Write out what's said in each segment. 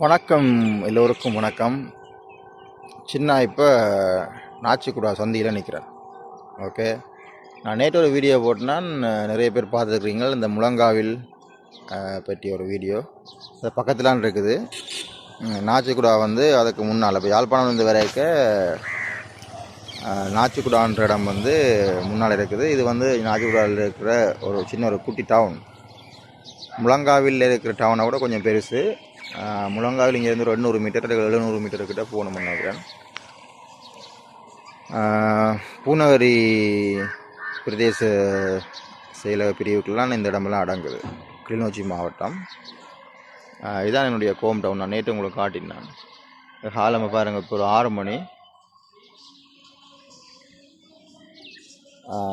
வணக்கம் எல்லோருக்கும் வணக்கம். சின்ன இப்போ நாச்சிக்குடா சந்தியில் நிற்கிறேன் ஓகே? நான் நேற்று ஒரு வீடியோ போட்டேன். நிறைய பேர் பார்த்துருக்கீங்க இந்த முழங்காவில் பற்றி ஒரு வீடியோ. அது பக்கத்துலான் இருக்குது. நாச்சிக்குடா வந்து அதுக்கு முன்னால் இப்போ யாழ்ப்பாணம் வந்து வரைக்க நாச்சிக்குடான்ற இடம் வந்து முன்னால் இருக்குது. இது வந்து நாச்சிக்குடாவில் இருக்கிற ஒரு சின்ன ஒரு குட்டி டவுன் முழங்காவில் இருக்கிற டவுனை விட கொஞ்சம் பெருசு. முழங்காவில் இங்கேருந்து ஒரு எண்ணூறு மீட்டர் இல்லை எழுநூறு மீட்டர் கிட்ட போகணும் நினைக்கிறேன் பூநகரி பிரதேச செயலக பிரிவுக்கெல்லாம் இந்த இடமெல்லாம் அடங்குது. கிளிநொச்சி மாவட்டம். இதுதான் இதான் என்னுடைய கோம் டவுன் நான் நேற்று உங்களுக்கு காட்டினேன் காலமை பாருங்கள் இப்போ ஒரு ஆறு மணி.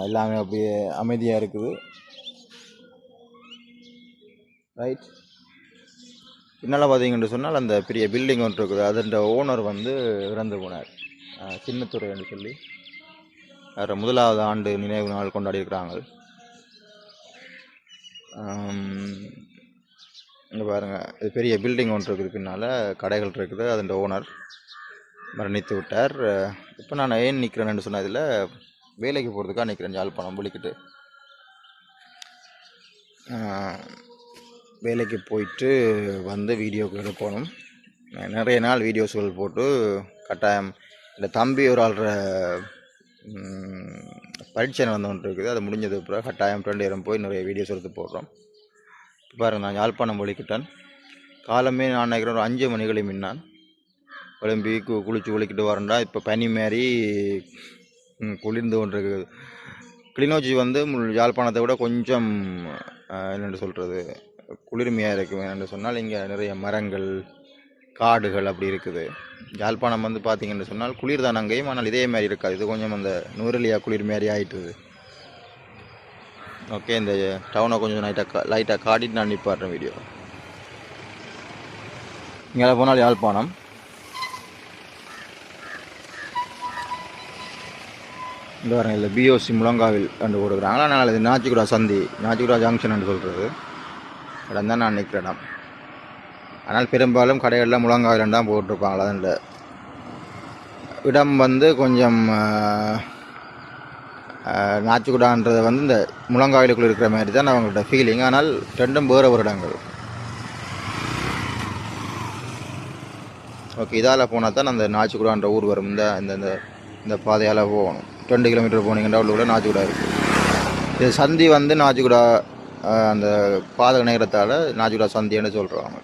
எல்லாமே அப்படியே அமைதியாக இருக்குது. ரைட் பின்னால் பார்த்தீங்கன்னு சொன்னால் அந்த பெரிய பில்டிங் ஒன்று இருக்குது. அதன் ஓனர் வந்து இறந்து போனார். சின்னத்துறை சின்னத்துறைன்னு சொல்லி. அவர் முதலாவது ஆண்டு நினைவு நாள் கொண்டாடி இருக்கிறாங்க இங்கே பாருங்கள் இது பெரிய பில்டிங் ஒன்று இருக்குது பின்னால். கடைகள் இருக்குது. அதன் ஓனர் மரணித்து விட்டார். இப்போ நான் ஏன் நிற்கிறேன்னு சொன்னதில் வேலைக்கு போகிறதுக்காக நிற்கிறேன் யாழ்ப்பாணம் விழிக்கிட்டு வேலைக்கு போயிட்டு வந்து வீடியோக்கு எடுக்கணும் நிறைய நாள் வீடியோஸ்கள் போட்டு கட்டாயம் இந்த தம்பி ஒரு ஆள்ற பரீட்சை வந்து ஒன்று இருக்குது அது முடிஞ்சது பிறகு கட்டாயம் ரெண்டு இடம் போய் நிறைய வீடியோஸ் எடுத்து போடுறோம். பாருங்கள் நான் யாழ்ப்பாணம் ஒழிக்கிட்டேன் காலமே நான் நினைக்கிறேன் ஒரு அஞ்சு மணிகளை மின்னான். கிளம்பி கு குளித்து குளிக்கிட்டு வரேன்டா இப்போ பனி மாரி குளிர்ந்து ஒன்று இருக்குது கிளிநொச்சி வந்து முள்- யாழ்ப்பாணத்தை விட கொஞ்சம் என்னென்று என்னென்னு சொல்கிறது குளிர்மையாக இருக்கும் என்று சொன்னால் இங்கே நிறைய மரங்கள் காடுகள் அப்படி இருக்குது. யாழ்ப்பாணம் வந்து பார்த்தீங்கன்னு சொன்னால் குளிர் தான் அங்கேயும் ஆனால் இதே மாதிரி இருக்காது. இது கொஞ்சம் அந்த நூறலியா குளிர் மாதிரி ஆயிட்டுது. ஓகே இந்த டவுனை கொஞ்சம் லைட்டாக லைட்டாக காட்டிட்டு நான் நிப்பாடுறேன் வீடியோ இங்கே போனால் யாழ்ப்பாணம். இந்த பாருங்க இல்லை பிஓசி முழங்காவில் கண்டு கொடுக்குறாங்க ஆனால் இது நாச்சிக்குடா சந்தி நாச்சிக்குடா ஜங்ஷன் சொல்கிறது இடம் தான் நான் நிற்கிற இடம். ஆனால் பெரும்பாலும் கடைகளில் முழங்காவில் தான் போட்டிருப்பாங்களா இல்லை. இடம் வந்து கொஞ்சம் ஆஹ், வந்து இந்த முழங்காவிலுக்குள்ள இருக்கிற மாதிரி தான் அவங்கள்ட்ட ஃபீலிங் ஆனால் ரெண்டும் வேறு ஒரு இடங்கள். ஓகே இதால் போனால் தான் அந்த நாச்சிக்குடான்ற ஊர் வரும். இந்த இந்த இந்த பாதையால் போகணும். ரெண்டு கிலோமீட்டர் போனீங்கன்னா உள்ள நாச்சிக்குடா இருக்குது இது சந்தி வந்து நாச்சிக்குடா அந்த பாதக நேரத்தால் நாச்சிக்குடா சந்தின்னு சொல்கிறாங்க